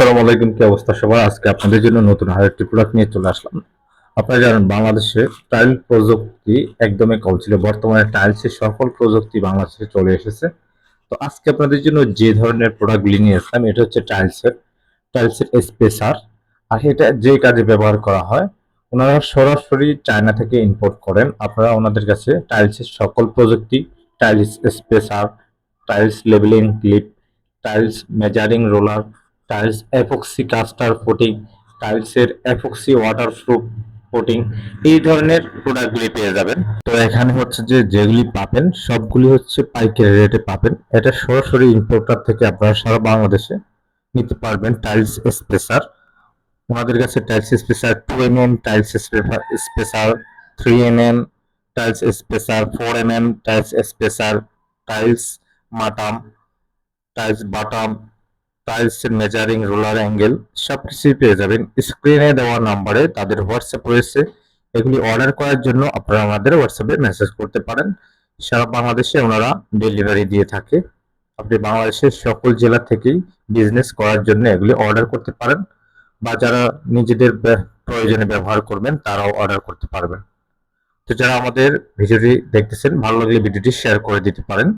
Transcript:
আসসালামু আলাইকুম, কি অবস্থা সবার? আজকে আপনাদের জন্য নতুন আরেকটি প্রোডাক্ট নিয়ে চলে আসলাম। আপনারা জানেন বাংলাদেশে টাইল প্রযুক্তি একদমই কম ছিল। বর্তমানে টাইলসের সকল প্রযুক্তি বাংলাদেশে চলে এসেছে। তো আজকে আপনাদের জন্য যে ধরনের প্রোডাক্টগুলি নিয়ে আসলাম, এটা হচ্ছে টাইলসের টাইলসের স্পেসার আর এটা যে কাজে ব্যবহার করা হয়, ওনারা সরাসরি চায়না থেকে ইম্পোর্ট করেন। আপনারা ওনাদের কাছে টাইলসের সকল প্রযুক্তি tiles spacer tiles labelling clip tiles measuring roller tiles, epoxy caster footing টাইলসের এপক্সি ওয়াটারপ্রুফ ফুটিং এই ধরনের প্রোডাক্টগুলি পেয়ে যাবেন। তো এখানে হচ্ছে যে যেগুলি পাবেন, সবগুলি হচ্ছে পাইকারি রেটে পাবেন। এটা সরাসরি ইম্পোর্টার থেকে আপনারা সারা বাংলাদেশে নিতে পারবেন টাইলস স্পেসার। ওনাদের কাছে tiles spacer two M M tiles spacer three M M tiles spacer four M M tiles spacer, tiles মাটাম, tiles বাটাম টাইলসের মেজারিং রোলার অ্যাঙ্গেল সব কিছুই পেয়ে যাবেন। স্ক্রিনে দেওয়া নাম্বারে তাদের হোয়াটসঅ্যাপ রয়েছে। এগুলি অর্ডার করার জন্য আপনারা আমাদের হোয়াটসঅ্যাপে মেসেজ করতে পারেন। সারা বাংলাদেশে ওনারা ডেলিভারি দিয়ে থাকে। আপনি বাংলাদেশের সকল জেলা থেকেই বিজনেস করার জন্য এগুলি অর্ডার করতে পারেন বা যারা নিজেদের প্রয়োজনে ব্যবহার করবেন তারাও অর্ডার করতে পারবেন। তো যারা আমাদের ভিডিওটি দেখতেছেন, ভালো লাগলে ভিডিওটি শেয়ার করে দিতে পারেন।